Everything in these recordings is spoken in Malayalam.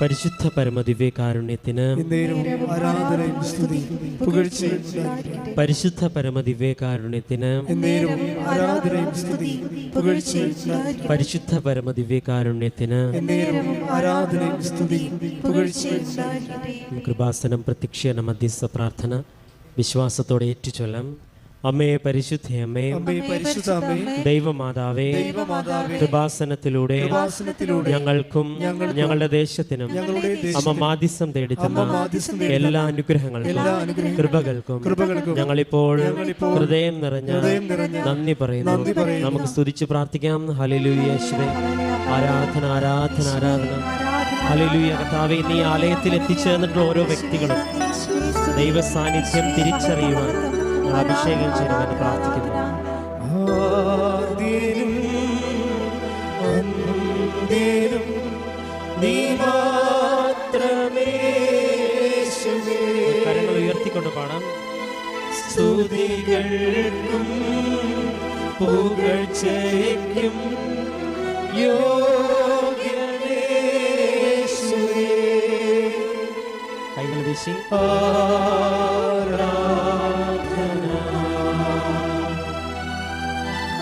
പരിശുദ്ധ പരമദിവ്യ കാരുണ്യത്തിന് പരിശുദ്ധ പരമദിവ്യ കാരുണ്യത്തിന് പരിശുദ്ധ പരമദിവ്യ കാരുണ്യത്തിന് കൃപാസനം പ്രത്യക്ഷ മധ്യസ്ഥ പ്രാർത്ഥന വിശ്വാസത്തോടെ ഏറ്റുചൊല്ലാം. അമ്മേ പരിശുദ്ധ അമ്മേ. അമ്മേ പരിശുദ്ധ അമ്മേ. ദൈവമാതാവേ ദൈവമാതാവേ. കൃപാസനത്തിലൂടെ ഞങ്ങൾക്കും ഞങ്ങളുടെ ദേശത്തിനും ഞങ്ങളുടെ ദേശം അമ്മ മാധ്യസം തേടി മാധ്യസ്ഥം എല്ലാ അനുഗ്രഹങ്ങൾക്കും കൃപകൾക്കും കൃപകൾക്കും ഞങ്ങളിപ്പോൾ ഹൃദയം നിറഞ്ഞ ഹൃദയം നിറഞ്ഞ നന്ദി പറയുന്നു. നന്ദി പറയുന്നു. നമുക്ക് സ്തുതിച്ച് പ്രാർത്ഥിക്കാം. ഹലിലൂയേശ്വരെ ആരാധന ആരാധന ആരാധന. ഹലിലുയ കർത്താവെ നീ ആലയത്തിൽ എത്തിച്ചേർന്നിട്ടുള്ള ഓരോ വ്യക്തികളും ദൈവ സാന്നിധ്യം തിരിച്ചറിയുവാൻ അഭിഷേകം ചെയ്യണമെന്ന് പ്രാർത്ഥിക്കുന്നു. കരങ്ങൾ ഉയർത്തിക്കൊണ്ട് പാടാം സ്തുതികൾക്കും പുകഴ്ചയ്ക്കും യോഗ്യനേശുവേ. കൈകൾ വീശി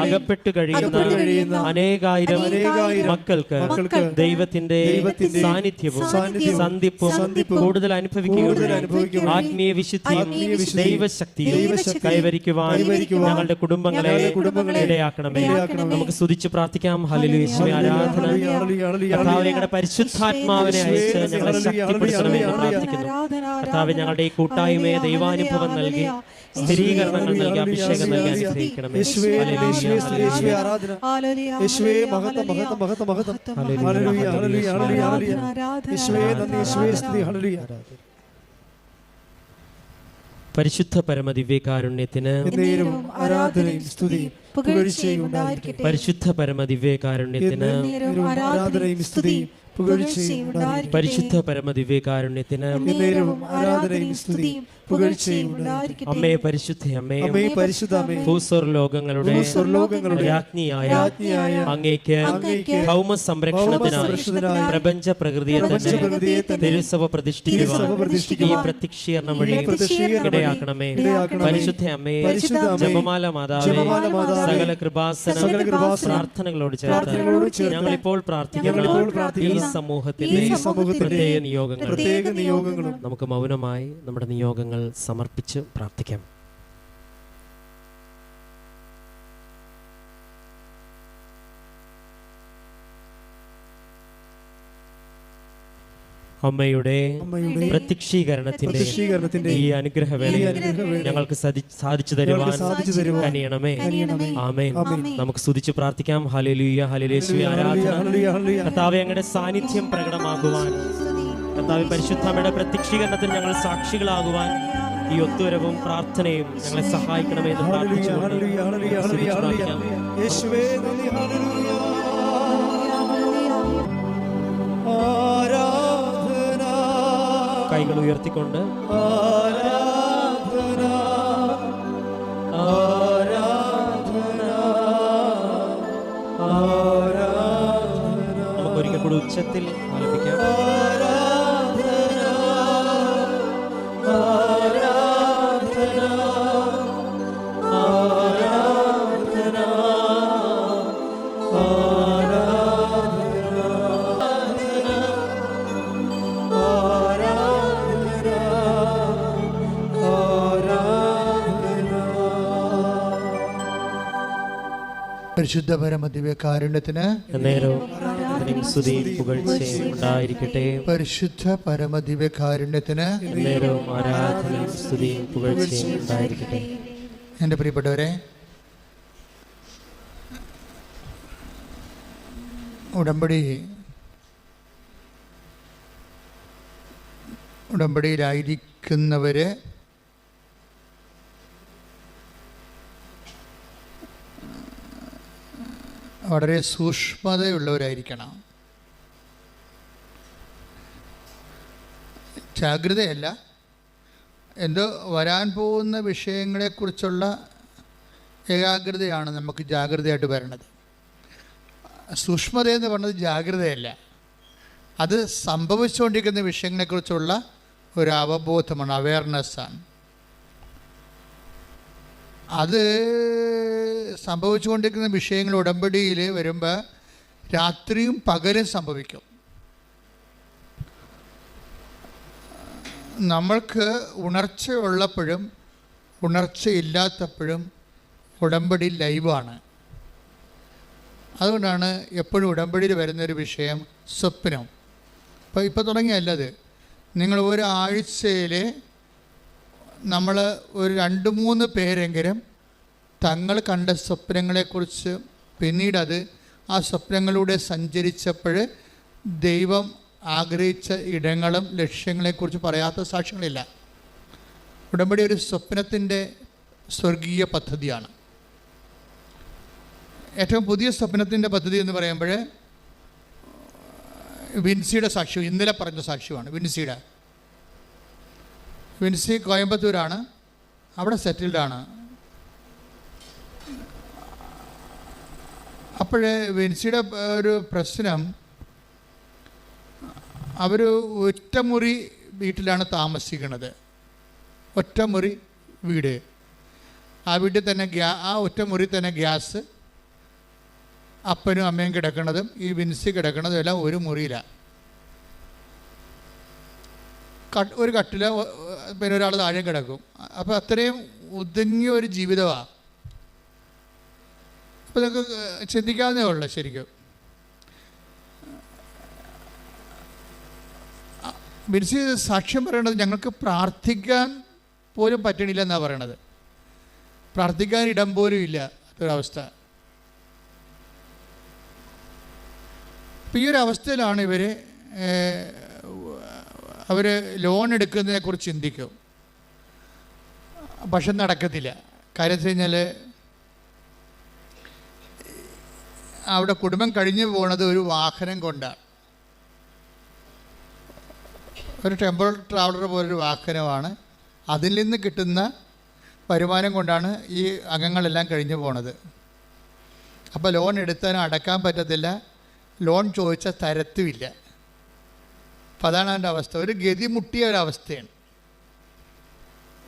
അകപ്പെട്ടു കഴിയുന്ന അനേകായിരം മക്കൾക്ക് ദൈവത്തിന്റെ സാന്നിധ്യവും സന്ധിപ്പും കൂടുതൽ അനുഭവിക്കുകയും ആത്മീയ വിശുദ്ധിയും ദൈവശക്തിയും കൈവരിക്കുവാൻ ഞങ്ങളുടെ കുടുംബങ്ങളെ ഇടയാക്കണമേ. നമുക്ക് സ്തുതിച്ച് പ്രാർത്ഥിക്കാം. ഹല്ലേലൂയ യേശുവേ ആരാധന. ഹല്ലേലൂയ, ഞങ്ങളുടെ പരിശുദ്ധാത്മാവിനെ അയച്ച് ഞങ്ങളെ ശക്തിപ്പെടുത്തണമെന്ന് പ്രാർത്ഥിക്കുന്നു. കർത്താവ് ഞങ്ങളുടെ ഈ കൂട്ടായ്മയെ ദൈവാനുഭവം നൽകി സ്ഥിരീകരണങ്ങൾ നൽകി അഭിഷേകം നൽകി അനുഗ്രഹിക്കണമേ. യേശുവേ ഹല്ലേലൂയ, യേശുവേ സ്തുതി, യേശുവേ ഹല്ലേലൂയ. ആരാധന. യേശുവേ മഹത്വം മഹത്വം മഹത്വം മഹത്വം. Hallelujah hallelujah hallelujah hallelujah. യേശുവേ നന്ദി യേശുവേ സ്തുതി ഹല്ലേലൂയ. പരിശുദ്ധ പരമദിവ്യകാരുണ്യത്തിന് ആരാധനയും സ്തുതിയും പുകഴ്ചയും ഉണ്ടായിരിക്കട്ടെ. പരിശുദ്ധ പരമദിവ്യകാരുണ്യത്തിന് ആരാധനയും സ്തുതിയും പുകഴ്ചയും പരിശുദ്ധ പരമദിവ്യകാരുണ്യത്തിന് ആരാധനയും സ്തുതിയും പുകഴ്ചയും അമ്മേ പരിശുദ്ധ അമ്മേ. അമ്മേ പരിശുദ്ധ അമ്മേ. ഭൂസ്വർ ലോകങ്ങളുടെ ലോകങ്ങളുടെ രാജ്ഞിയായ രാജ്ഞിയായ അങ്ങേക്ക് അങ്ങേക്ക് ഭൗമ സംരക്ഷണത്തിനായി പ്രപഞ്ച പ്രകൃതിയെ പ്രപഞ്ചപ്രകൃതിയെ തന്നെ തിരുസഭ പ്രതിഷ്ഠിക്കുവാൻ ഈ പ്രത്യക്ഷീകരണം വഴി ഇടയാക്കണമേ. പരിശുദ്ധ അമ്മേ ജപമാല മാതാവേ സകല കൃപാസന പ്രാർത്ഥനകളോട് ചേർത്ത് ചേർത്ത് ഞങ്ങളിപ്പോൾ പ്രാർത്ഥിക്കുന്നു ഈ സമൂഹത്തിന്റെ പ്രത്യേക നിയോഗങ്ങൾ നിയോഗങ്ങളും നമുക്ക് മൗനമായി നമ്മുടെ നിയോഗങ്ങൾ സമർപ്പിച്ച് പ്രാർത്ഥിക്കാം. അമ്മയുടെ പ്രത്യക്ഷീകരണത്തിന്റെ ഈ അനുഗ്രഹവേളയിൽ ഞങ്ങൾക്ക് സാധിച്ചു തരുവാൻ കനിയണമേ. ആമേ. നമുക്ക് സ്തുതിച്ച് പ്രാർത്ഥിക്കാം. ഹലലുയ ഹലലേശു ആരാധന. കർത്താവെ അങ്ങയുടെ സാന്നിധ്യം പ്രകടമാകുവാൻ കർത്താവ് പരിശുദ്ധമയുടെ പ്രത്യക്ഷീകരണത്തിൽ ഞങ്ങൾ സാക്ഷികളാകുവാൻ ഈ ഒത്തുവരവും പ്രാർത്ഥനയും ഞങ്ങളെ സഹായിക്കണമെന്ന് കൈകൾ ഉയർത്തിക്കൊണ്ട് ആരാധന. ആരാധന. ആരാധന. കൂടി ഉച്ചത്തിൽ പരിശുദ്ധ സ്തുതിയും പുകഴ്ചയും ഉണ്ടായിരിക്കട്ടെ. പരിശുദ്ധ സ്തുതിയും പുകഴ്ചയും ഉണ്ടായിരിക്കട്ടെ. എന്റെ പ്രിയപ്പെട്ടവരെ ഉടമ്പടി ഉടമ്പടിയിലായിരിക്കുന്നവര് വളരെ സൂക്ഷ്മതയുള്ളവരായിരിക്കണം. ജാഗ്രതയല്ല. എന്തോ വരാൻ പോകുന്ന വിഷയങ്ങളെക്കുറിച്ചുള്ള ഏകാഗ്രതയാണ് നമുക്ക് ജാഗ്രതയായിട്ട് വരണത് സൂക്ഷ്മത എന്ന് പറഞ്ഞത് ജാഗ്രതയല്ല. അത് സംഭവിച്ചുകൊണ്ടിരിക്കുന്ന വിഷയങ്ങളെക്കുറിച്ചുള്ള ഒരു അവബോധമാണ് അവയർനെസ്സാണ് അത് സംഭവിച്ചുകൊണ്ടിരിക്കുന്ന വിഷയങ്ങൾ ഉടമ്പടിയിൽ വരുമ്പോൾ രാത്രിയും പകലും സംഭവിക്കും. നമ്മൾക്ക് ഉണർച്ച ഉള്ളപ്പോഴും ഉണർച്ചയില്ലാത്തപ്പോഴും ഉടമ്പടി ലൈവാണ്. അതുകൊണ്ടാണ് എപ്പോഴും ഉടമ്പടിയിൽ വരുന്നൊരു വിഷയം സ്വപ്നം. അപ്പോൾ ഇപ്പോൾ തുടങ്ങിയല്ലത്. നിങ്ങൾ ഒരാഴ്ചയിൽ നമ്മൾ ഒരു രണ്ട് മൂന്ന് പേരെങ്കിലും തങ്ങൾ കണ്ട സ്വപ്നങ്ങളെക്കുറിച്ച് പിന്നീട് അത് ആ സ്വപ്നങ്ങളിലൂടെ സഞ്ചരിച്ചപ്പോൾ ദൈവം ആഗ്രഹിച്ച ഇടങ്ങളും ലക്ഷ്യങ്ങളെക്കുറിച്ച് പറയാത്ത സാക്ഷ്യങ്ങളില്ല. ഉടമ്പടി ഒരു സ്വപ്നത്തിന്റെ സ്വർഗീയ പദ്ധതിയാണ്. ഏറ്റവും പുതിയ സ്വപ്നത്തിന്റെ പദ്ധതി എന്ന് പറയുമ്പോൾ വിൻസിയുടെ സാക്ഷ്യം ഇന്നലെ പറഞ്ഞ സാക്ഷ്യമാണ് വിൻസിയുടെ. വിൻസി കോയമ്പത്തൂരാണ് അവിടെ സെറ്റിൽഡാണ്. അപ്പോഴേ വിൻസിയുടെ ഒരു പ്രശ്നം അവർ ഒറ്റമുറി വീട്ടിലാണ് താമസിക്കുന്നത് ഒറ്റമുറി വീട്. ആ വീട്ടിൽ തന്നെ ഗ്യാ ആ ഒറ്റമുറി തന്നെ ഗ്യാസ് അപ്പനും അമ്മയും കിടക്കുന്നതും ഈ വിൻസി കിടക്കുന്നതും എല്ലാം ഒരു മുറിയിലാണ് ഒരു കട്ടിൽ പിന്നെ ഒരാൾ താഴെ കിടക്കും. അപ്പോൾ അത്രയും ഒതുങ്ങിയ ഒരു ജീവിതമാണ് അപ്പോൾ നിങ്ങൾക്ക് ചിന്തിക്കാവുന്നേ ഉള്ളൂ ശരിക്കും. ബിൻസി സാക്ഷ്യം പറയണത് ഞങ്ങൾക്ക് പ്രാർത്ഥിക്കാൻ പോലും പറ്റണില്ല എന്നാണ് പറയണത്. പ്രാർത്ഥിക്കാൻ ഇടം പോലും ഇല്ല അതൊരവസ്ഥ. അപ്പം ഈ ഒരു അവസ്ഥയിലാണ് ഇവർ അവർ ലോൺ എടുക്കുന്നതിനെക്കുറിച്ച് ചിന്തിക്കും. പക്ഷെ നടക്കത്തില്ല. കാര്യം വെച്ച് കഴിഞ്ഞാൽ അവിടെ കുടുംബം കഴിഞ്ഞു പോണത് ഒരു വാഹനം കൊണ്ടാണ്. ഒരു ടെമ്പിൾ ട്രാവലർ പോലൊരു വാഹനമാണ്. അതിൽ നിന്ന് കിട്ടുന്ന വരുമാനം കൊണ്ടാണ് ഈ അംഗങ്ങളെല്ലാം കഴിഞ്ഞു പോണത്. അപ്പോൾ ലോൺ എടുത്താൽ അടക്കാൻ പറ്റത്തില്ല. ലോൺ ചോദിച്ചാൽ തരത്തുമില്ല. അപ്പം അതാണ് അതിന്റെ അവസ്ഥ. ഒരു ഗതിമുട്ടിയ ഒരവസ്ഥയാണ്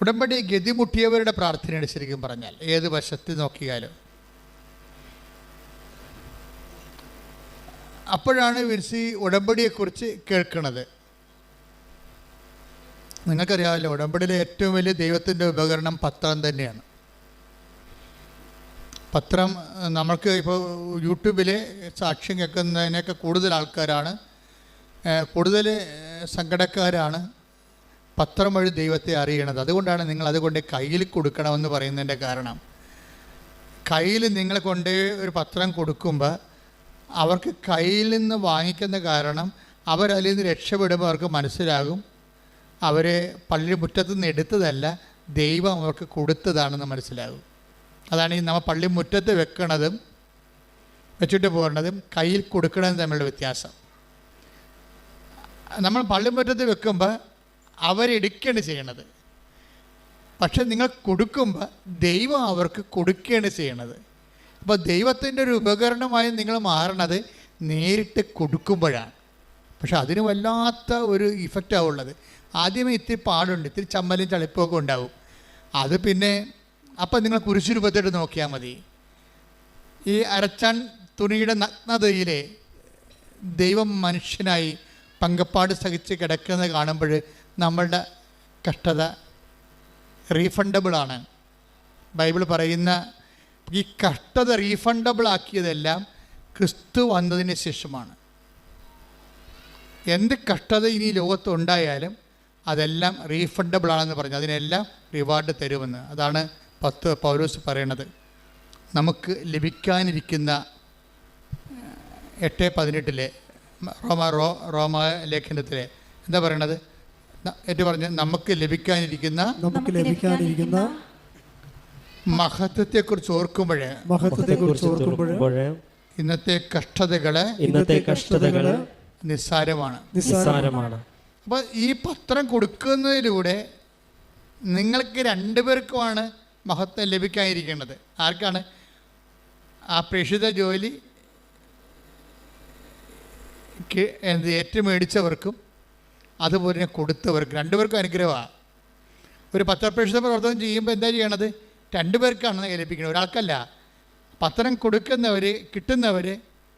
ഉടമ്പടി ഗതിമുട്ടിയവരുടെ പ്രാർത്ഥനയാണ് ശരിക്കും പറഞ്ഞാൽ. ഏത് വശത്ത് നോക്കിയാലും. അപ്പോഴാണ് വിൻസി ഉടമ്പടിയെക്കുറിച്ച് കേൾക്കുന്നത് നിങ്ങൾക്കറിയാമല്ലോ ഉടമ്പടിയിലെ ഏറ്റവും വലിയ ദൈവത്തിന്റെ ഉപകരണം പത്രം തന്നെയാണ്. പത്രം നമ്മൾക്ക് ഇപ്പോൾ യൂട്യൂബിലെ സാക്ഷ്യം കേൾക്കുന്നതിനൊക്കെ കൂടുതൽ ആൾക്കാരാണ് കൂടുതൽ സങ്കടക്കാരാണ് പത്രം വഴി ദൈവത്തെ അറിയണത്. അതുകൊണ്ടാണ് നിങ്ങൾ അതുകൊണ്ട് കയ്യിൽ കൊടുക്കണമെന്ന് പറയുന്നതിന്റെ കാരണം. കയ്യിൽ നിങ്ങളെ കൊണ്ട് ഒരു പത്രം കൊടുക്കുമ്പോൾ അവർക്ക് കയ്യിൽ നിന്ന് വാങ്ങിക്കുന്ന കാരണം അവരതിൽ നിന്ന് രക്ഷപ്പെടുമ്പോൾ അവർക്ക് മനസ്സിലാകും. അവരെ പള്ളി മുറ്റത്ത് നിന്ന് എടുത്തതല്ല ദൈവം അവർക്ക് കൊടുത്തതാണെന്ന് മനസ്സിലാകും. അതാണ് ഈ നമ്മൾ പള്ളി മുറ്റത്ത് വെക്കണതും വെച്ചിട്ട് പോകേണ്ടതും കയ്യിൽ കൊടുക്കണതും തമ്മിലുള്ള വ്യത്യാസം. നമ്മൾ പള്ളി മുറ്റത്ത് വെക്കുമ്പോൾ അവരെടുക്കുകയാണ് ചെയ്യണത്. പക്ഷെ നിങ്ങൾ കൊടുക്കുമ്പോൾ ദൈവം അവർക്ക് കൊടുക്കുകയാണ് ചെയ്യണത്. അപ്പോൾ ദൈവത്തിന്റെ ഒരു ഉപകരണമായി നിങ്ങൾ മാറണത് നേരിട്ട് കൊടുക്കുമ്പോഴാണ്. പക്ഷെ അതിന് വല്ലാത്ത ഒരു ഇഫക്റ്റാണ് ഉള്ളത്. ആദ്യമേ ഇത്തിരി പാടുണ്ട് ഇത്തിരി ചമ്മലും ചളിപ്പുമൊക്കെ ഉണ്ടാവും. അത് പിന്നെ അപ്പം നിങ്ങൾ കുരിശു രൂപത്തിട്ട് നോക്കിയാൽ മതി. ഈ അരച്ചാൻ തുണിയുടെ നഗ്നതയിലെ ദൈവം മനുഷ്യനായി പങ്കപ്പാട് സഹിച്ച് കിടക്കുന്നത് കാണുമ്പോൾ നമ്മളുടെ കഷ്ടത റീഫണ്ടബിളാണ് ബൈബിൾ പറയുന്ന ഈ കഷ്ടത റീഫണ്ടബിൾ ആക്കിയതെല്ലാം ക്രിസ്തു വന്നതിന് ശേഷമാണ്. എന്ത് കഷ്ടത ഇനി ലോകത്ത് ഉണ്ടായാലും അതെല്ലാം റീഫണ്ടബിൾ ആണെന്ന് പറഞ്ഞു. അതിനെല്ലാം റിവാർഡ് തരുമെന്ന്. അതാണ് പത്ത് പൗലോസ് പറയണത്. നമുക്ക് ലഭിക്കാനിരിക്കുന്ന എട്ട് പതിനെട്ടിലെ റോമ റോ റോമ ലേഖനത്തിലെ എന്താ പറയണത്? ഏറ്റു പറഞ്ഞ് നമുക്ക് ലഭിക്കാനിരിക്കുന്ന നമുക്ക് ലഭിക്കാനിരിക്കുന്ന മഹത്വത്തെക്കുറിച്ച് ഓർക്കുമ്പോഴേ മഹത്വത്തെ കുറിച്ച് ഓർക്കുമ്പോൾ ഓർക്കുമ്പോഴേ ഇന്നത്തെ കഷ്ടതകൾ ഇന്നത്തെ കഷ്ടതകൾ നിസ്സാരമാണ്. നിസ്സാരമാണ്. അപ്പൊ ഈ പത്രം കൊടുക്കുന്നതിലൂടെ നിങ്ങൾക്ക് രണ്ടുപേർക്കുമാണ് മഹത്വം ലഭിക്കാതിരിക്കേണ്ടത് ആർക്കാണ്? ആ പ്രേക്ഷിത ജോലി എന്ത് ഏറ്റുമേടിച്ചവർക്കും അതുപോലെ തന്നെ കൊടുത്തവർക്കും. രണ്ടുപേർക്കും അനുഗ്രഹമാണ് ഒരു പത്രപ്രേക്ഷിത പ്രവർത്തനം ചെയ്യുമ്പോൾ എന്താ ചെയ്യണത്? രണ്ടുപേർക്കാണ് ഏൽപ്പിക്കുന്നത്. ഒരാൾക്കല്ല. പത്രം കൊടുക്കുന്നവർ കിട്ടുന്നവർ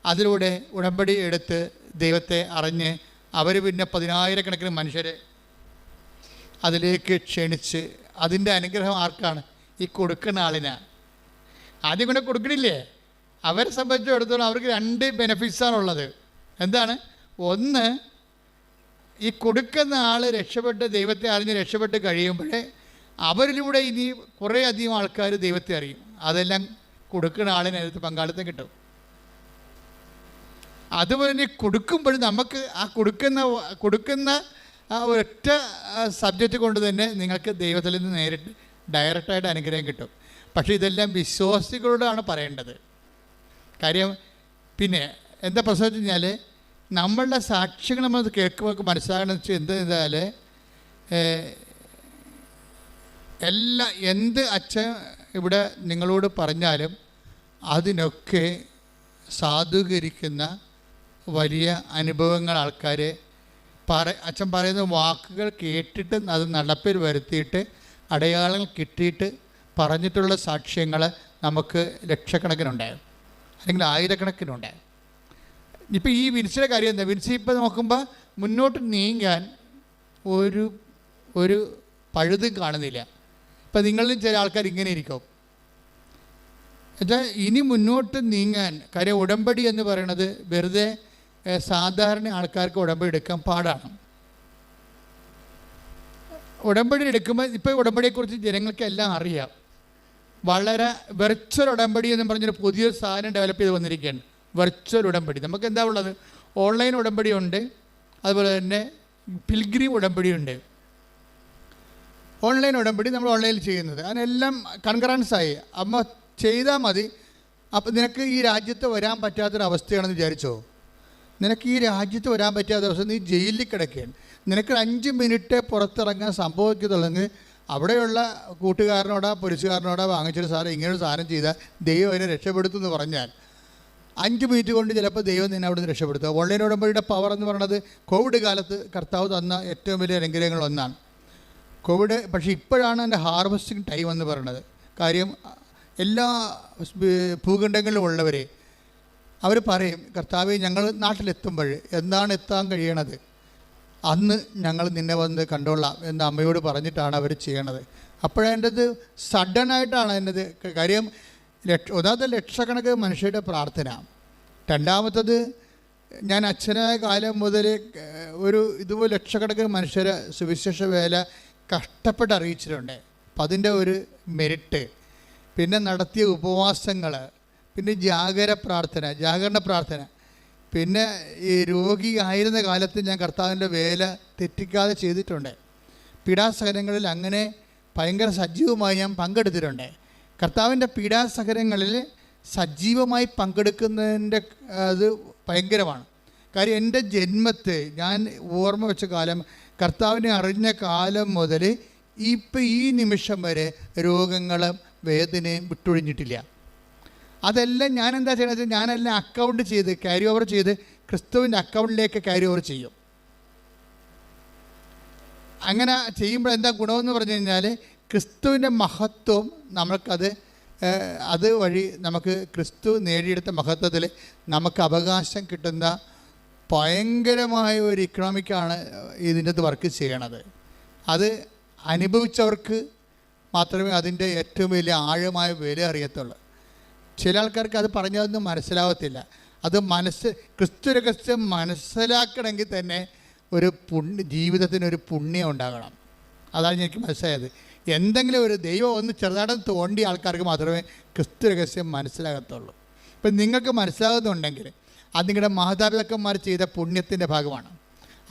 അതിലൂടെ ഉടമ്പടി എടുത്ത് ദൈവത്തെ അറിഞ്ഞ് അവർ പിന്നെ പതിനായിരക്കണക്കിന് മനുഷ്യരെ അതിലേക്ക് ക്ഷണിച്ച് അതിന്റെ അനുഗ്രഹം ആർക്കാണ്? ഈ കൊടുക്കുന്ന ആളിനാണ് ആദ്യം കൊണ്ട് കൊടുക്കണില്ലേ? അവരെ സംബന്ധിച്ചിടത്തോളം അവർക്ക് രണ്ട് ബെനഫിറ്റ്സാണുള്ളത് എന്താണ്? ഒന്ന് ഈ കൊടുക്കുന്ന ആൾ രക്ഷപ്പെട്ട് ദൈവത്തെ അറിഞ്ഞ് രക്ഷപ്പെട്ട് കഴിയുമ്പോഴേ അവരിലൂടെ ഇനി കുറേ അധികം ആൾക്കാർ ദൈവത്തെ അറിയും. അതെല്ലാം കൊടുക്കുന്ന ആളിന് അതിനകത്ത് പങ്കാളിത്തം കിട്ടും. അതുപോലെ തന്നെ കൊടുക്കുമ്പോൾ നമുക്ക് ആ കൊടുക്കുന്ന കൊടുക്കുന്ന ആ ഒറ്റ സബ്ജക്റ്റ് കൊണ്ട് തന്നെ നിങ്ങൾക്ക് ദൈവത്തിൽ നിന്ന് നേരിട്ട് ഡയറക്റ്റായിട്ട് അനുഗ്രഹം കിട്ടും. പക്ഷേ ഇതെല്ലാം വിശ്വാസികളോടാണ് പറയേണ്ടത്. കാര്യം പിന്നെ എന്താ പ്രശ്നം വെച്ച് കഴിഞ്ഞാൽ നമ്മളുടെ സാക്ഷ്യങ്ങൾ നമ്മൾ കേൾക്കുമ്പോൾ മനസ്സിലാകണമെന്ന് വെച്ചാൽ എന്താ എല്ലാ എന്ത് അച്ഛൻ ഇവിടെ നിങ്ങളോട് പറഞ്ഞാലും അതിനൊക്കെ സാധൂകരിക്കുന്ന വലിയ അനുഭവങ്ങൾ ആൾക്കാരെ പറ അച്ഛൻ പറയുന്ന വാക്കുകൾ കേട്ടിട്ട് അത് നടപ്പിൽ വരുത്തിയിട്ട് അടയാളങ്ങൾ കിട്ടിയിട്ട് പറഞ്ഞിട്ടുള്ള സാക്ഷ്യങ്ങൾ നമുക്ക് ലക്ഷക്കണക്കിനുണ്ടാകും അല്ലെങ്കിൽ ആയിരക്കണക്കിനുണ്ടാകും ഇപ്പം ഈ വിൻസിയുടെ കാര്യം എന്താ? വിൻസി ഇപ്പം നോക്കുമ്പോൾ മുന്നോട്ട് നീങ്ങാൻ ഒരു ഒരു പഴുതും കാണുന്നില്ല. ഇപ്പം നിങ്ങളിൽ ചില ആൾക്കാർ ഇങ്ങനെ ഇരിക്കും. എന്നുവെച്ചാൽ ഇനി മുന്നോട്ട് നീങ്ങാൻ കാര്യം ഉടമ്പടി എന്ന് പറയുന്നത് വെറുതെ സാധാരണ ആൾക്കാർക്ക് ഉടമ്പടി എടുക്കാൻ പാടാണ്. ഉടമ്പടി എടുക്കുമ്പോൾ ഇപ്പോൾ ഉടമ്പടിയെക്കുറിച്ച് ജനങ്ങൾക്ക് എല്ലാം അറിയാം. വളരെ വെർച്വൽ ഉടമ്പടി എന്ന് പറഞ്ഞൊരു പുതിയൊരു സാധനം ഡെവലപ്പ് ചെയ്ത് വന്നിരിക്കുകയാണ്. വെർച്വൽ ഉടമ്പടി. നമുക്ക് എന്താ ഉള്ളത് ഓൺലൈൻ ഉടമ്പടിയുണ്ട് അതുപോലെ തന്നെ പിൽഗ്രീം ഉടമ്പടി ഉണ്ട്. ഓൺലൈൻ ഉടമ്പടി നമ്മൾ ഓൺലൈനിൽ ചെയ്യുന്നത്. അതിനെല്ലാം കൺകറൻസായി. അമ്മ ചെയ്താൽ മതി. അപ്പം നിനക്ക് ഈ രാജ്യത്ത് വരാൻ പറ്റാത്തൊരവസ്ഥയാണെന്ന് വിചാരിച്ചോ? നിനക്ക് ഈ രാജ്യത്ത് വരാൻ പറ്റാത്ത അവസ്ഥ. നീ ജയിലിൽ കിടക്കുകയാണ് നിനക്ക് അഞ്ച് മിനിറ്റ് പുറത്തിറങ്ങാൻ സംഭവിക്കത്തുള്ളെങ്കിൽ അവിടെയുള്ള കൂട്ടുകാരനോടാ പോലീസുകാരനോടാ വാങ്ങിച്ചൊരു സാധനം ഇങ്ങനൊരു സാധനം ചെയ്താൽ ദൈവം അതിനെ രക്ഷപ്പെടുത്തും എന്ന് പറഞ്ഞാൽ. അഞ്ച് മിനിറ്റ് കൊണ്ട് ചിലപ്പോൾ ദൈവം നിന്നെ അവിടെ നിന്ന് രക്ഷപ്പെടുത്തുക ഓൺലൈൻ ഉടമ്പടിയുടെ പവർ എന്ന് പറയുന്നത് കോവിഡ് കാലത്ത് കർത്താവ് തന്ന ഏറ്റവും വലിയ അനുഗ്രഹങ്ങൾ ഒന്നാണ്. കോവിഡ് പക്ഷേ ഇപ്പോഴാണ് എന്റെ ഹാർവസ്റ്റിംഗ് ടൈം എന്ന് പറയുന്നത് കാര്യം എല്ലാ ഭൂഖണ്ഡങ്ങളിലും ഉള്ളവരെ അവർ പറയും കർത്താവ് ഞങ്ങൾ നാട്ടിലെത്തുമ്പോൾ എന്താണ് എത്താൻ കഴിയണത്? അന്ന് ഞങ്ങൾ നിന്നെ വന്ന് കണ്ടോളാം എന്ന് അമ്മയോട് പറഞ്ഞിട്ടാണ് അവർ ചെയ്യണത്. അപ്പോഴതിന്റെത് സഡനായിട്ടാണ് അതിന്റെത് കാര്യം ലക്ഷ ഒന്നാമത്തെ ലക്ഷക്കണക്കിന് മനുഷ്യരുടെ പ്രാർത്ഥന. രണ്ടാമത്തത് ഞാൻ അച്ഛനായ കാലം മുതൽ ഒരു ഇതുപോലെ ലക്ഷക്കണക്കിന് മനുഷ്യരെ സുവിശേഷ വേല കഷ്ടപ്പെട്ട് അറിയിച്ചിട്ടുണ്ട്. അപ്പം അതിന്റെ ഒരു മെരിറ്റ്. പിന്നെ നടത്തിയ ഉപവാസങ്ങൾ പിന്നെ ജാഗര പ്രാർത്ഥന ജാഗരണ പ്രാർത്ഥന. പിന്നെ ഈ രോഗി ആയിരുന്ന കാലത്ത് ഞാൻ കർത്താവിന്റെ വേല തെറ്റിക്കാതെ ചെയ്തിട്ടുണ്ട്. പീഡാസഹനങ്ങളിൽ അങ്ങനെ ഭയങ്കര സജീവമായി ഞാൻ പങ്കെടുത്തിട്ടുണ്ട്. കർത്താവിന്റെ പീഡാസഹനങ്ങളിൽ സജീവമായി പങ്കെടുക്കുന്നതിന്റെ അത് ഭയങ്കരമാണ്. കാര്യം എന്റെ ജന്മത്തെ ഞാൻ ഓർമ്മ വെച്ച കാലം കർത്താവിനെ അറിഞ്ഞ കാലം മുതൽ ഇപ്പം ഈ നിമിഷം വരെ രോഗങ്ങളും വേദനയും വിട്ടൊഴിഞ്ഞിട്ടില്ല. അതെല്ലാം ഞാൻ എന്താ ചെയ്യണത്? ഞാനെല്ലാം അക്കൗണ്ട് ചെയ്ത് ക്യാരി ഓവർ ചെയ്ത് ക്രിസ്തുവിന്റെ അക്കൗണ്ടിലേക്ക് ക്യാരി ഓവർ ചെയ്യും. അങ്ങനെ ചെയ്യുമ്പോൾ എന്താ ഗുണമെന്ന് പറഞ്ഞു കഴിഞ്ഞാൽ ക്രിസ്തുവിന്റെ മഹത്വം നമ്മൾക്കത് അത് വഴി നമുക്ക് ക്രിസ്തു നേടിയെടുത്ത മഹത്വത്തിൽ നമുക്ക് അവകാശം കിട്ടുന്ന ഭയങ്കരമായ ഒരു ഇക്കണോമിക്കാണ് ഇതിന്റെ അത് വർക്ക് ചെയ്യണത്. അത് അനുഭവിച്ചവർക്ക് മാത്രമേ അതിന്റെ ഏറ്റവും വലിയ ആഴമായ വില അറിയത്തുള്ളൂ. ചില ആൾക്കാർക്ക് അത് പറഞ്ഞതൊന്നും മനസ്സിലാവത്തില്ല. അത് മനസ്സ് ക്രിസ്തു രഹസ്യം മനസ്സിലാക്കണമെങ്കിൽ തന്നെ ഒരു പുണ്യ ജീവിതത്തിന് ഒരു പുണ്യം ഉണ്ടാകണം. അതാണ് എനിക്ക് മനസ്സിലായത്. എന്തെങ്കിലും ഒരു ദൈവം ഒന്ന് ചെറുതായിട്ട് തോണ്ടിയ ആൾക്കാർക്ക് മാത്രമേ ക്രിസ്തു രഹസ്യം മനസ്സിലാകത്തുള്ളൂ. ഇപ്പം നിങ്ങൾക്ക് മനസ്സിലാകുന്നുണ്ടെങ്കിൽ അത് നിങ്ങളുടെ മാതാപിതാക്കന്മാർ ചെയ്ത പുണ്യത്തിന്റെ ഭാഗമാണ്.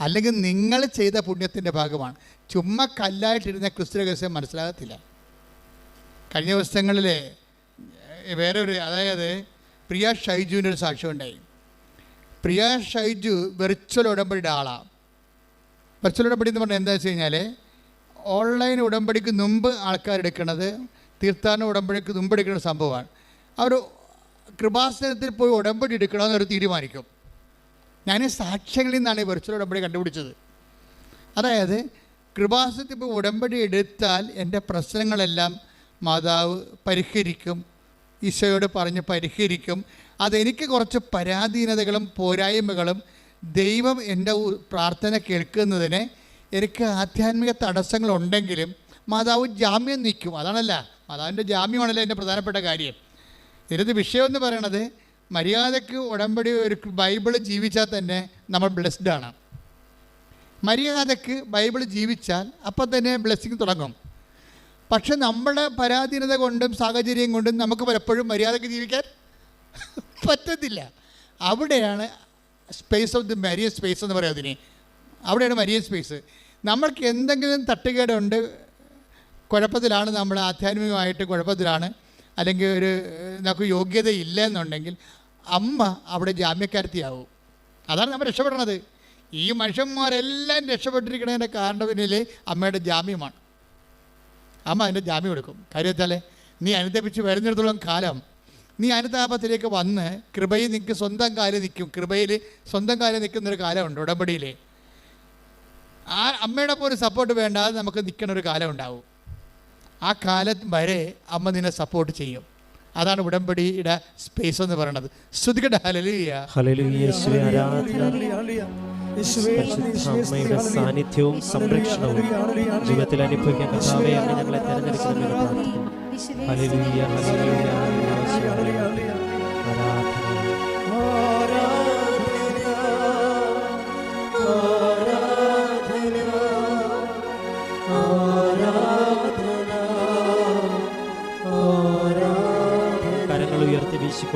അല്ലെങ്കിൽ നിങ്ങൾ ചെയ്ത പുണ്യത്തിന്റെ ഭാഗമാണ്. ചുമ്മാ കല്ലായിട്ടിരുന്ന ക്രിസ്തു രഹസ്യം മനസ്സിലാകത്തില്ല. കഴിഞ്ഞ ദിവസങ്ങളിൽ വേറെ ഒരു അതായത് പ്രിയ ഷൈജുവിന്റെ ഒരു സാക്ഷ്യം ഉണ്ടായി. പ്രിയ ഷൈജു വെർച്വൽ ഉടമ്പടിയുടെ ആളാണ് വെർച്വൽ ഉടമ്പടി എന്ന് പറഞ്ഞാൽ എന്താ വെച്ച് കഴിഞ്ഞാൽ ഓൺലൈൻ ഉടമ്പടിക്ക് മുമ്പ് ആൾക്കാർ എടുക്കുന്നത് തീർത്ഥാടന ഉടമ്പടിക്ക് മുമ്പ് എടുക്കുന്ന സംഭവമാണ്. അവർ കൃപാസനത്തിൽ പോയി ഉടമ്പടി എടുക്കണമെന്ന് തീരുമാനിക്കും. ഞാൻ സാക്ഷ്യങ്ങളിൽ നിന്നാണ് ഈ വെർച്വൽ ഉടമ്പടി കണ്ടുപിടിച്ചത്. അതായത് കൃപാസനത്തിൽ പോയി ഉടമ്പടി എടുത്താൽ എന്റെ പ്രശ്നങ്ങളെല്ലാം മാതാവ് പരിഹരിക്കും ഈശോയോട് പറഞ്ഞ് പരിഹരിക്കും. അതെനിക്ക് കുറച്ച് പരാധീനതകളും പോരായ്മകളും ദൈവം എന്റെ പ്രാർത്ഥന കേൾക്കുന്നതിന് എനിക്ക് ആധ്യാത്മിക തടസ്സങ്ങളുണ്ടെങ്കിലും മാതാവ് ജാമ്യം നിൽക്കും അതാണല്ല മാതാവിന്റെ ജാമ്യമാണല്ലോ എന്റെ പ്രധാനപ്പെട്ട കാര്യം. ഇതിനകത്ത് വിഷയം എന്ന് പറയണത് മര്യാദയ്ക്ക് ഉടമ്പടി ഒരു ബൈബിൾ ജീവിച്ചാൽ തന്നെ നമ്മൾ ബ്ലെസ്ഡ് ആണ്. മര്യാദയ്ക്ക് ബൈബിൾ ജീവിച്ചാൽ അപ്പം തന്നെ ബ്ലെസ്സിങ് തുടങ്ങും. പക്ഷെ നമ്മുടെ പരാധീനത കൊണ്ടും സാഹചര്യം കൊണ്ടും നമുക്ക് പലപ്പോഴും മര്യാദയ്ക്ക് ജീവിക്കാൻ പറ്റത്തില്ല. അവിടെയാണ് space of the Maria space എന്ന് പറയാം അതിന്. അവിടെയാണ് മരിയ സ്പേസ് നമ്മൾക്ക് എന്തെങ്കിലും തട്ടുകേടുണ്ട് കുഴപ്പത്തിലാണ് നമ്മൾ ആധ്യാത്മികമായിട്ട് കുഴപ്പത്തിലാണ് അല്ലെങ്കിൽ ഒരു നമുക്ക് യോഗ്യത ഇല്ല എന്നുണ്ടെങ്കിൽ അമ്മ അവിടെ ജാമ്യക്കാരത്തിയാവും അതാണ് നമ്മൾ രക്ഷപ്പെടണത്. ഈ മനുഷ്യന്മാരെല്ലാം രക്ഷപ്പെട്ടിരിക്കുന്നതിന്റെ കാരണം പിന്നിൽ അമ്മയുടെ ജാമ്യമാണ്. അമ്മ അതിന്റെ ജാമ്യം എടുക്കും. കാര്യം വെച്ചാലേ നീ അനുദപിച്ച് വരുന്നിടത്തോളം കാലം നീ അനുതാപത്തിലേക്ക് വന്ന് കൃപയിൽ നിൽക്ക് സ്വന്തം കാലിൽ നിൽക്കും കൃപയിൽ സ്വന്തം കാലിൽ നിൽക്കുന്നൊരു കാലമുണ്ട് ഉടമ്പടിയിൽ. ആ അമ്മയുടെ പോലെ സപ്പോർട്ട് വേണ്ടാതെ നമുക്ക് നിൽക്കുന്ന ഒരു കാലം ഉണ്ടാവും. ആ കാലം വരെ അമ്മ നിന്നെ സപ്പോർട്ട് ചെയ്യും. അതാണ് ഉടമ്പടിയുടെ സ്പേസ് എന്ന് പറയുന്നത് ശ്രുതികട ഹലലിയ സാന്നിധ്യവും സംരക്ഷണവും ജീവിതത്തിൽ അനുഭവിക്കാൻ അങ്ങ് ഞങ്ങളെ തെരഞ്ഞെടുക്കണമെന്ന് പ്രാർത്ഥിക്കുന്നു. ആരാധന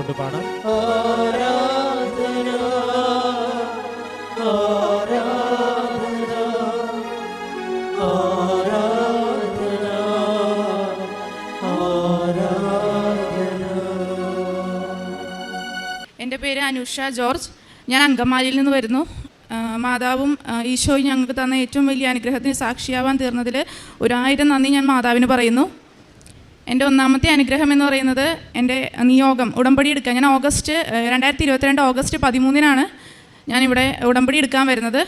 വീശിക്കൊണ്ട് പാടാം. എന്റെ പേര് അനുഷ ജോർജ്. ഞാൻ അങ്കമാലിയിൽ നിന്ന് വരുന്നു. മാതാവും ഈശോയും ഞങ്ങൾക്ക് തന്ന ഏറ്റവും വലിയ അനുഗ്രഹത്തിന് സാക്ഷിയാവാൻ തീർന്നതിൽ ഒരായിരം നന്ദി ഞാൻ മാതാവിന് പറയുന്നു. എന്റെ ഒന്നാമത്തെ അനുഗ്രഹം എന്ന് പറയുന്നത് എന്റെ നിയോഗം ഉടമ്പടി എടുക്കാൻ. ഞാൻ ഓഗസ്റ്റ് രണ്ടായിരത്തി ഇരുപത്തിരണ്ട് ഓഗസ്റ്റ് പതിമൂന്നിനാണ് ഞാനിവിടെ ഉടമ്പടി എടുക്കാൻ വരുന്നത്.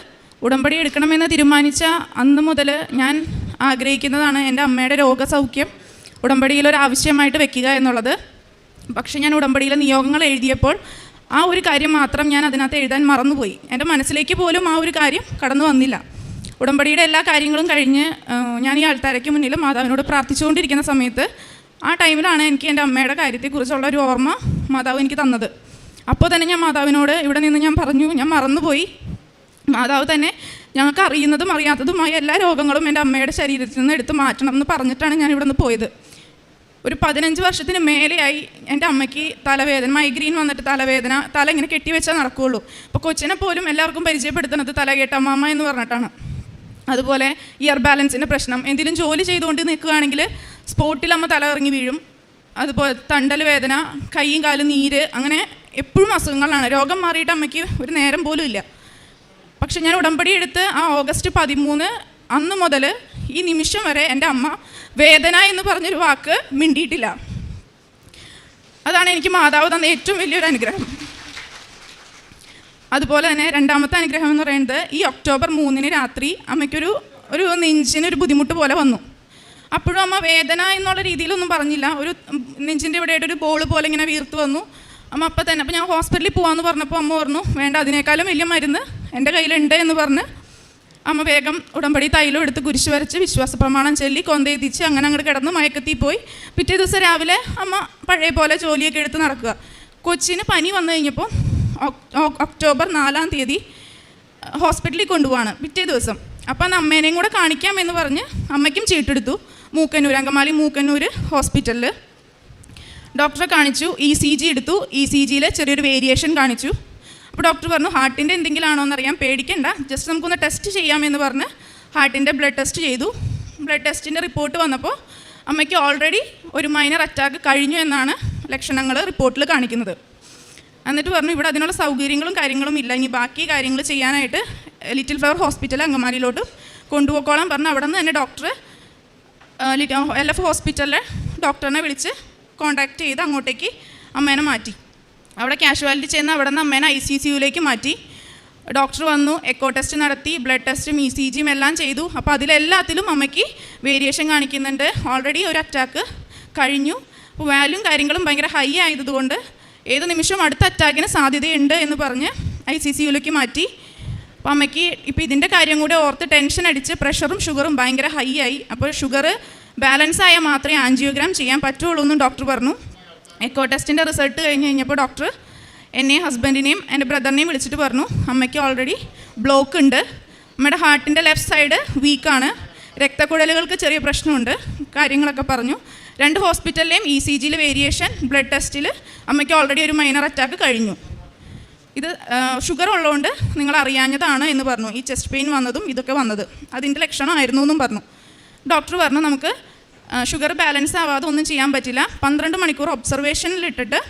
ഉടമ്പടി എടുക്കണമെന്ന് തീരുമാനിച്ച അന്ന് മുതൽ ഞാൻ ആഗ്രഹിക്കുന്നതാണ് എന്റെ അമ്മയുടെ രോഗസൗഖ്യം ഉടമ്പടിയിൽ ഒരു ആവശ്യമായിട്ട് വെക്കുക എന്നുള്ളത്. പക്ഷേ ഞാൻ ഉടമ്പടിയിലെ നിയോഗങ്ങൾ എഴുതിയപ്പോൾ ആ ഒരു കാര്യം മാത്രം ഞാൻ അതിനകത്ത് എഴുതാൻ മറന്നുപോയി. എന്റെ മനസ്സിലേക്ക് പോലും ആ ഒരു കാര്യം കടന്നു വന്നില്ല. ഉടമ്പടിയുടെ എല്ലാ കാര്യങ്ങളും കഴിഞ്ഞ് ഞാൻ ഈ ആൾത്താരയ്ക്ക് മുന്നിൽ മാതാവിനോട് പ്രാർത്ഥിച്ചുകൊണ്ടിരിക്കുന്ന സമയത്ത് ആ ടൈമിലാണ് എനിക്ക് എന്റെ അമ്മയുടെ കാര്യത്തെക്കുറിച്ചുള്ള ഒരു ഓർമ്മ മാതാവ് എനിക്ക് തന്നത്. അപ്പോൾ തന്നെ ഞാൻ മാതാവിനോട് ഇവിടെ നിന്ന് ഞാൻ പറഞ്ഞു ഞാൻ മറന്നുപോയി. മാതാവ് തന്നെ ഞങ്ങൾക്ക് അറിയുന്നതും അറിയാത്തതുമായ എല്ലാ രോഗങ്ങളും എന്റെ അമ്മയുടെ ശരീരത്തിൽ നിന്ന് എടുത്ത് മാറ്റണം എന്ന് പറഞ്ഞിട്ടാണ് ഞാൻ ഇവിടെ നിന്ന് പോയത്. ഒരു പതിനഞ്ച് വർഷത്തിന് മേലെയായി എന്റെ അമ്മയ്ക്ക് തലവേദന മൈഗ്രീൻ വന്നിട്ട് തലവേദന തല ഇങ്ങനെ കെട്ടിവെച്ചാൽ നടക്കുകയുള്ളൂ അപ്പോൾ കൊച്ചിനെ പോലും എല്ലാവർക്കും പരിചയപ്പെടുത്തുന്നത് തല കേട്ട കേട്ടമ്മ എന്ന് പറഞ്ഞിട്ടാണ്. അതുപോലെ ഇയർ ബാലൻസിന്റെ പ്രശ്നം. എന്തെങ്കിലും ജോലി ചെയ്തുകൊണ്ട് നിൽക്കുകയാണെങ്കിൽ സ്പോട്ടിൽ അമ്മ തല ഇറങ്ങി വീഴും. അതുപോലെ തണ്ടൽ വേദന കൈയും കാലും നീര് അങ്ങനെ എപ്പോഴും അസുഖങ്ങളാണ്. രോഗം മാറിയിട്ട് അമ്മയ്ക്ക് ഒരു നേരം പോലും ഇല്ല. പക്ഷെ ഞാൻ ഉടമ്പടി എടുത്ത് ആ ഓഗസ്റ്റ് പതിമൂന്ന് അന്ന് മുതൽ ഈ നിമിഷം വരെ എന്റെ അമ്മ വേദന എന്ന് പറഞ്ഞൊരു വാക്ക് മിണ്ടിയിട്ടില്ല. അതാണ് എനിക്ക് മാതാവ് തന്ന ഏറ്റവും വലിയൊരു അനുഗ്രഹം. അതുപോലെ തന്നെ രണ്ടാമത്തെ അനുഗ്രഹം എന്ന് പറയുന്നത് ഈ ഒക്ടോബർ മൂന്നിന് രാത്രി അമ്മയ്ക്കൊരു ഒരു നെഞ്ചിന് ഒരു ബുദ്ധിമുട്ട് പോലെ വന്നു. അപ്പോഴും അമ്മ വേദന എന്നുള്ള രീതിയിലൊന്നും പറഞ്ഞില്ല. ഒരു നെഞ്ചിന്റെ ഇവിടെയായിട്ട് ഒരു ബോൾ പോലെ ഇങ്ങനെ വീർത്ത് വന്നു. അമ്മ അപ്പം തന്നെ അപ്പോൾ ഞാൻ ഹോസ്പിറ്റലിൽ പോകാമെന്ന് പറഞ്ഞപ്പോൾ അമ്മ പറഞ്ഞു വേണ്ട അതിനേക്കാളും വലിയ മരുന്ന് എന്റെ കയ്യിലുണ്ട് എന്ന് പറഞ്ഞ് അമ്മ വേഗം ഉടമ്പടി തൈലം എടുത്ത് കുരിശ് വരച്ച് വിശ്വാസ പ്രമാണം ചൊല്ലി കൊന്തയെത്തിച്ച് അങ്ങനെ അങ്ങോട്ട് കിടന്ന് മയക്കത്തിൽ പോയി. പിറ്റേ ദിവസം രാവിലെ അമ്മ പഴയ പോലെ ജോലിയൊക്കെ എടുത്ത് നടക്കുക. കൊച്ചിന് പനി വന്നു കഴിഞ്ഞപ്പോൾ ഒക്ടോബർ നാലാം തീയതി ഹോസ്പിറ്റലിൽ കൊണ്ടുപോവാണ് പിറ്റേ ദിവസം. അപ്പോൾ അന്ന് അമ്മേനെയും കൂടെ കാണിക്കാമെന്ന് പറഞ്ഞ് അമ്മയ്ക്കും ചീട്ടെടുത്തു. മൂക്കന്നൂർ അങ്കമാലി മൂക്കന്നൂർ ഹോസ്പിറ്റലിൽ ഡോക്ടറെ കാണിച്ചു ഇ സി ജി എടുത്തു. ഇ സി ജിയിൽ ചെറിയൊരു വേരിയേഷൻ കാണിച്ചു. അപ്പോൾ ഡോക്ടർ പറഞ്ഞു ഹാർട്ടിന്റെ എന്തെങ്കിലും ആണോ എന്നറിയാൻ പേടിക്കണ്ട. ജസ്റ്റ് നമുക്കൊന്ന് ടെസ്റ്റ് ചെയ്യാമെന്ന് പറഞ്ഞ് ഹാർട്ടിന്റെ ബ്ലഡ് ടെസ്റ്റ് ചെയ്തു. ബ്ലഡ് ടെസ്റ്റിന്റെ റിപ്പോർട്ട് വന്നപ്പോൾ അമ്മയ്ക്ക് ഓൾറെഡി ഒരു മൈനർ അറ്റാക്ക് കഴിഞ്ഞു എന്നാണ് ലക്ഷണങ്ങൾ റിപ്പോർട്ടിൽ കാണിക്കുന്നത്. എന്നിട്ട് പറഞ്ഞു ഇവിടെ അതിനുള്ള സൗകര്യങ്ങളും കാര്യങ്ങളും ഇല്ല. ഇനി ബാക്കി കാര്യങ്ങൾ ചെയ്യാനായിട്ട് ലിറ്റിൽ ഫ്ലവർ ഹോസ്പിറ്റൽ അങ്കമാലിയിലോട്ട് കൊണ്ടുപോയിക്കോളാൻ പറഞ്ഞു അവിടെ നിന്ന് തന്നെ ഡോക്ടർ എൽ എഫ് ഹോസ്പിറ്റലിലെ ഡോക്ടറിനെ വിളിച്ച് കോൺടാക്ട് ചെയ്ത് അങ്ങോട്ടേക്ക് അമ്മേനെ മാറ്റി. അവിടെ കാഷ്വാലിറ്റി ചെയ്യുന്ന അവിടെ നിന്ന് അമ്മേനെ ഐ സി സി യുയിലേക്ക് മാറ്റി. ഡോക്ടർ വന്നു എക്കോ ടെസ്റ്റ് നടത്തി ബ്ലഡ് ടെസ്റ്റും ഇ സി ജിയും എല്ലാം ചെയ്തു. അപ്പോൾ അതിലെല്ലാത്തിലും അമ്മയ്ക്ക് വേരിയേഷൻ കാണിക്കുന്നുണ്ട്. ഓൾറെഡി ഒരു അറ്റാക്ക് കഴിഞ്ഞു. വാല്യൂം കാര്യങ്ങളും ഭയങ്കര ഹൈ ആയതുകൊണ്ട് ഏത് നിമിഷം അടുത്ത അറ്റാക്കിന് സാധ്യതയുണ്ട് എന്ന് പറഞ്ഞ് ഐ സി സി യുലേക്ക് മാറ്റി. അപ്പോൾ അമ്മയ്ക്ക് ഇപ്പോൾ ഇതിന്റെ കാര്യം കൂടെ ഓർത്ത് ടെൻഷൻ അടിച്ച് പ്രഷറും ഷുഗറും ഭയങ്കര ഹൈ ആയി. അപ്പോൾ ഷുഗർ ബാലൻസ് ആയാൽ മാത്രമേ ആൻജിയോഗ്രാം ചെയ്യാൻ പറ്റുള്ളൂ എന്നും ഡോക്ടർ പറഞ്ഞു. എക്കോ ടെസ്റ്റിന്റെ റിസൾട്ട് കഴിഞ്ഞ് കഴിഞ്ഞപ്പോൾ ഡോക്ടർ എന്നെയും ഹസ്ബൻഡിനെയും എന്റെ ബ്രദറിനെയും വിളിച്ചിട്ട് പറഞ്ഞു അമ്മയ്ക്ക് ഓൾറെഡി ബ്ലോക്ക് ഉണ്ട്. അമ്മയുടെ ഹാർട്ടിന്റെ ലെഫ്റ്റ് സൈഡ് വീക്കാണ് രക്തക്കുഴലുകൾക്ക് ചെറിയ പ്രശ്നമുണ്ട് കാര്യങ്ങളൊക്കെ പറഞ്ഞു. രണ്ട് ഹോസ്പിറ്റലിലെയും ഇ സി ജിയിൽ വേരിയേഷൻ ബ്ലഡ് ടെസ്റ്റിൽ അമ്മയ്ക്ക് ഓൾറെഡി ഒരു മൈനർ അറ്റാക്ക് കഴിഞ്ഞു. ഇത് ഷുഗർ ഉള്ളതുകൊണ്ട് നിങ്ങൾ അറിയാഞ്ഞതാണ് എന്ന് പറഞ്ഞു. ഈ ചെസ്റ്റ് പെയിൻ വന്നതും ഇതൊക്കെ വന്നത്. അതിന്റെ ലക്ഷണമായിരുന്നു എന്നും പറഞ്ഞു. ഡോക്ടർ പറഞ്ഞു നമുക്ക് ഷുഗർ ബാലൻസ് ആവാതെ ഒന്നും ചെയ്യാൻ പറ്റില്ല. പന്ത്രണ്ട് മണിക്കൂർ ഒബ്സർവേഷനിൽ ഇട്ടിട്ട്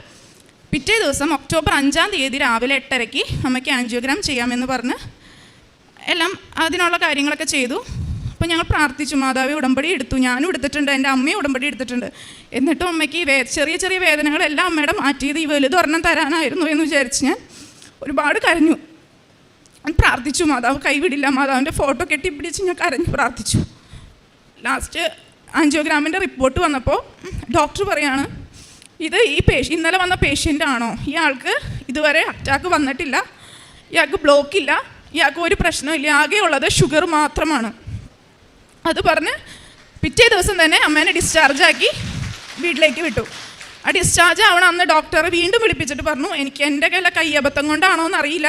പിറ്റേ ദിവസം ഒക്ടോബർ അഞ്ചാം തീയതി രാവിലെ എട്ടരയ്ക്ക് അമ്മയ്ക്ക് ആൻജിയോഗ്രാം ചെയ്യാമെന്ന് പറഞ്ഞ് എല്ലാം അതിനുള്ള കാര്യങ്ങളൊക്കെ ചെയ്തു. അപ്പോൾ ഞങ്ങൾ പ്രാർത്ഥിച്ചു മാതാവി ഉടമ്പടി എടുത്തു. ഞാനും എടുത്തിട്ടുണ്ട്. എന്റെ അമ്മയും ഉടമ്പടി എടുത്തിട്ടുണ്ട്. എന്നിട്ടും അമ്മയ്ക്ക് ഈ ചെറിയ ചെറിയ വേദനകളെല്ലാം അമ്മയുടെ മാറ്റിയത് ഈ വലുത് ഒരെണ്ണം തരാനായിരുന്നു എന്ന് വിചാരിച്ച് ഞാൻ ഒരുപാട് കരഞ്ഞു. പ്രാർത്ഥിച്ചു മാതാവ് കൈവിടില്ല. മാതാവിന്റെ ഫോട്ടോ കെട്ടിപ്പിടിച്ച് ഞാൻ കരഞ്ഞു പ്രാർത്ഥിച്ചു. ലാസ്റ്റ് ആൻജിയോഗ്രാമിന്റെ റിപ്പോർട്ട് വന്നപ്പോൾ ഡോക്ടർ പറയാണ് ഇത് ഈ പേഷ്യ ഇന്നലെ വന്ന പേഷ്യന്റ് ആണോ? ഇയാൾക്ക് ഇതുവരെ അറ്റാക്ക് വന്നിട്ടില്ല. ഇയാൾക്ക് ബ്ലോക്കില്ല ഇയാൾക്ക് ഒരു പ്രശ്നമില്ല ആകെയുള്ളത് ഷുഗർ മാത്രമാണ്. അത് പറഞ്ഞ് പിറ്റേ ദിവസം തന്നെ അമ്മേനെ ഡിസ്ചാർജാക്കി വീട്ടിലേക്ക് വിട്ടു. ആ ഡിസ്ചാർജ് ആവണം അന്ന് ഡോക്ടറെ വീണ്ടും വിളിപ്പിച്ചിട്ട് പറഞ്ഞു എനിക്ക് എന്റെ കയ്യിലെ കയ്യബദ്ധം കൊണ്ടാണോ എന്നറിയില്ല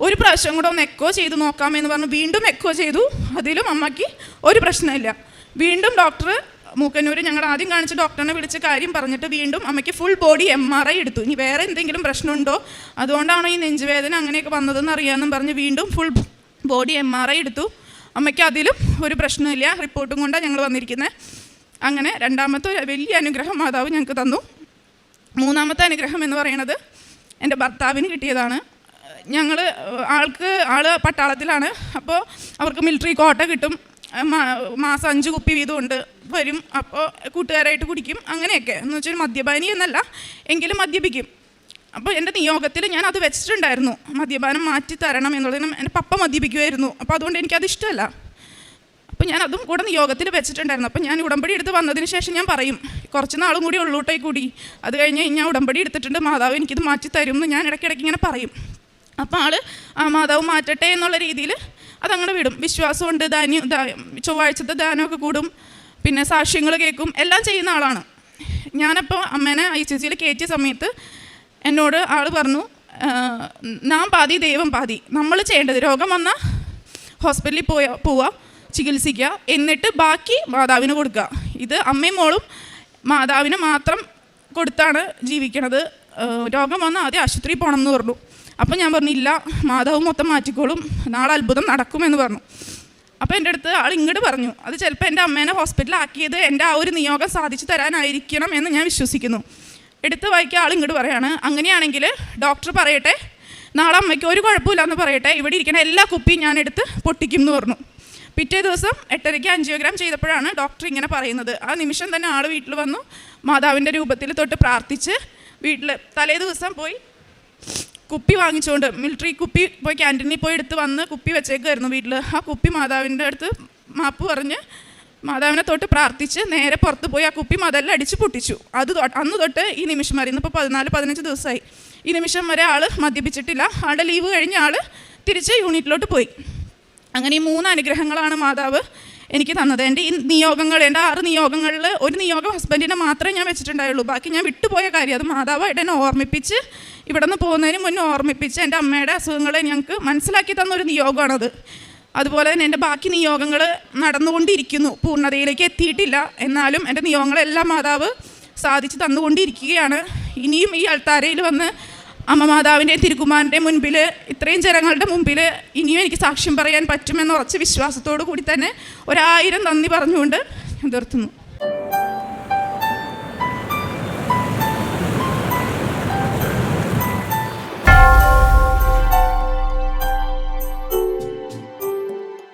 ഒരു പ്രാവശ്യം കൂടെ ഒന്ന് എക്കോ ചെയ്ത് നോക്കാമെന്ന് പറഞ്ഞു. വീണ്ടും എക്കോ ചെയ്തു. അതിലും അമ്മയ്ക്ക് ഒരു പ്രശ്നമില്ല. വീണ്ടും ഡോക്ടർ മൂക്കന്നൂർ ഞങ്ങൾ ആദ്യം കാണിച്ച് ഡോക്ടറിനെ വിളിച്ച് കാര്യം പറഞ്ഞിട്ട് വീണ്ടും അമ്മയ്ക്ക് full body M R I എടുത്തു. ഇനി വേറെ എന്തെങ്കിലും പ്രശ്നമുണ്ടോ? അതുകൊണ്ടാണോ ഈ നെഞ്ചുവേദന അങ്ങനെയൊക്കെ വന്നതെന്ന് അറിയാമെന്നും പറഞ്ഞ് വീണ്ടും full body M R I എടുത്തു. അമ്മയ്ക്ക് അതിലും ഒരു പ്രശ്നമില്ല. റിപ്പോർട്ടും കൊണ്ടാണ് ഞങ്ങൾ വന്നിരിക്കുന്നത് അങ്ങനെ രണ്ടാമത്തെ വലിയ അനുഗ്രഹം മാതാവ് ഞങ്ങൾക്ക് തന്നു. മൂന്നാമത്തെ അനുഗ്രഹം എന്ന് പറയുന്നത് എന്റെ ഭർത്താവിന് കിട്ടിയതാണ്. ഞങ്ങൾ ആൾക്ക് ആൾ പട്ടാളത്തിലാണ്. അപ്പോൾ അവർക്ക് മിലിറ്ററി കോട്ട. കിട്ടും മാസം അഞ്ച് കുപ്പി വീതമുണ്ട് വരും. അപ്പോൾ കൂട്ടുകാരായിട്ട് കുടിക്കും. അങ്ങനെയൊക്കെ. എന്ന് വെച്ചാൽ മദ്യപാനി എന്നല്ല. എങ്കിലും മദ്യപിക്കും. അപ്പോൾ എന്റെ നിയോഗത്തിൽ ഞാൻ അത് വെച്ചിട്ടുണ്ടായിരുന്നു. മദ്യപാനം മാറ്റി തരണം എന്നുള്ളതിനും എന്റെ പപ്പ മദ്യപിക്കുമായിരുന്നു അപ്പോൾ അതുകൊണ്ട് എനിക്കത് ഇഷ്ടമല്ല. അപ്പോൾ ഞാൻ അതും കൂടെ നിയോഗത്തിൽ വെച്ചിട്ടുണ്ടായിരുന്നു. അപ്പോൾ ഞാൻ ഉടമ്പടി എടുത്ത് വന്നതിന് ശേഷം ഞാൻ പറയും കുറച്ച് നാളും കൂടി ഉള്ളൂട്ടേ കൂടി. അത് കഴിഞ്ഞ് ഞാൻ ഉടമ്പടി എടുത്തിട്ടുണ്ട്. മാതാവ് എനിക്കിത് മാറ്റി തരും എന്ന് ഞാൻ ഇടയ്ക്കിടയ്ക്ക് ഇങ്ങനെ പറയും. അപ്പോൾ ആൾ ആ മാതാവ് മാറ്റട്ടെ എന്നുള്ള രീതിയിൽ അതങ്ങനെ വിടും. വിശ്വാസമുണ്ട് ധാന്യം ചൊവ്വാഴ്ചത്തെ ദാനമൊക്കെ കൂടും. പിന്നെ സാക്ഷ്യങ്ങൾ കേൾക്കും. എല്ലാം ചെയ്യുന്ന ആളാണ്. ഞാനപ്പോൾ അമ്മേനെ ഐ സി സിയിൽ കയറ്റിയ സമയത്ത് എന്നോട് ആൾ പറഞ്ഞു "ആ, നാം പാതി ദൈവം പാതി. നമ്മൾ ചെയ്യേണ്ടത് രോഗം വന്നാൽ ഹോസ്പിറ്റലിൽ പോയ പോവുക ചികിത്സിക്കുക എന്നിട്ട് ബാക്കി മാതാവിന് കൊടുക്കുക ഇത് അമ്മയും മോളും മാതാവിന് മാത്രം കൊടുത്താണ് ജീവിക്കണത്. രോഗം വന്നാൽ ആദ്യം ആശുപത്രിയിൽ പോകണം എന്ന് പറഞ്ഞു. അപ്പം ഞാൻ പറഞ്ഞു ഇല്ല മാതാവ് മൊത്തം മാറ്റിക്കോളും. നാളെ അത്ഭുതം നടക്കുമെന്ന് പറഞ്ഞു. അപ്പോൾ എന്റെ അടുത്ത് ആൾ ഇങ്ങോട്ട് പറഞ്ഞു അത് ചിലപ്പോൾ എന്റെ അമ്മേനെ ഹോസ്പിറ്റലാക്കിയത് എന്റെ ആ ഒരു നിയോഗം സാധിച്ചു തരാനായിരിക്കണം എന്ന് ഞാൻ വിശ്വസിക്കുന്നു. എടുത്ത് വായിക്കുക ആൾ ഇങ്ങോട്ട് പറയാണ്. അങ്ങനെയാണെങ്കിൽ ഡോക്ടർ പറയട്ടെ നാളെ അമ്മയ്ക്ക് ഒരു കുഴപ്പമില്ല എന്ന് പറയട്ടെ ഇവിടെ ഇരിക്കുന്ന എല്ലാ കുപ്പിയും ഞാൻ എടുത്ത് പൊട്ടിക്കും എന്ന് പറഞ്ഞു. പിറ്റേ ദിവസം എട്ടരയ്ക്ക് അഞ്ചിയോഗ്രാം ചെയ്തപ്പോഴാണ് ഡോക്ടർ ഇങ്ങനെ പറയുന്നത്. ആ നിമിഷം തന്നെ ആൾ വീട്ടിൽ വന്നു മാതാവിന്റെ രൂപത്തിൽ തൊട്ട് പ്രാർത്ഥിച്ച് വീട്ടിൽ തലേ ദിവസം പോയി കുപ്പി വാങ്ങിച്ചുകൊണ്ട് മിലിറ്ററി കുപ്പി പോയി ക്യാന്റീനിൽ പോയി എടുത്ത് വന്ന് കുപ്പി വെച്ചേക്കുമായിരുന്നു വീട്ടിൽ ആ കുപ്പി മാതാവിന്റെ അടുത്ത് മാപ്പ് പറഞ്ഞ് മാതാവിനെ തൊട്ട് പ്രാർത്ഥിച്ച് നേരെ പുറത്ത് പോയി ആ കുപ്പി മതെല്ലാം അടിച്ച് പൊട്ടിച്ചു. അത് അന്ന് തൊട്ട് ഈ നിമിഷം വരെ ഇന്നിപ്പോൾ പതിനാല് പതിനഞ്ച് ദിവസമായി. ഈ നിമിഷം വരെ ആൾ മദ്യപിച്ചിട്ടില്ല. ആളുടെ ലീവ് കഴിഞ്ഞ ആൾ തിരിച്ച് യൂണിറ്റിലോട്ട് പോയി. അങ്ങനെ ഈ മൂന്ന് അനുഗ്രഹങ്ങളാണ് മാതാവ് എനിക്ക് തന്നത്. എന്റെ ഈ നിയോഗങ്ങൾ എന്റെ ആറ് നിയോഗങ്ങളിൽ ഒരു നിയോഗം ഹസ്ബൻഡിനെ മാത്രമേ ഞാൻ വെച്ചിട്ടുണ്ടായുള്ളൂ. ബാക്കി ഞാൻ വിട്ടുപോയ കാര്യം അത് മാതാവായിട്ട് എന്നെ ഓർമ്മിപ്പിച്ച് ഇവിടെ നിന്ന് പോകുന്നതിന് മുന്നേ ഓർമ്മിപ്പിച്ച് എന്റെ അമ്മയുടെ അസുഖങ്ങളെ ഞങ്ങൾക്ക് മനസ്സിലാക്കി തന്ന ഒരു നിയോഗമാണത്. അതുപോലെ തന്നെ എന്റെ ബാക്കി നിയോഗങ്ങൾ നടന്നുകൊണ്ടിരിക്കുന്നു. പൂർണതയിലേക്ക് എത്തിയിട്ടില്ല. എന്നാലും എന്റെ നിയോഗങ്ങളെല്ലാം മാതാവ് സാധിച്ച് തന്നുകൊണ്ടിരിക്കുകയാണ്. ഇനിയും ഈ അൾത്താരയിൽ വന്ന് അമ്മ മാതാവിന്റെ തിരുക്കുമാരന്റെ മുൻപിൽ ഇത്രയും ജനങ്ങളുടെ മുമ്പിൽ ഇനിയും എനിക്ക് സാക്ഷ്യം പറയാൻ പറ്റുമെന്ന ഉറച്ച വിശ്വാസത്തോടു കൂടി തന്നെ ഒരായിരം നന്ദി പറഞ്ഞുകൊണ്ട് നിർത്തുന്നു.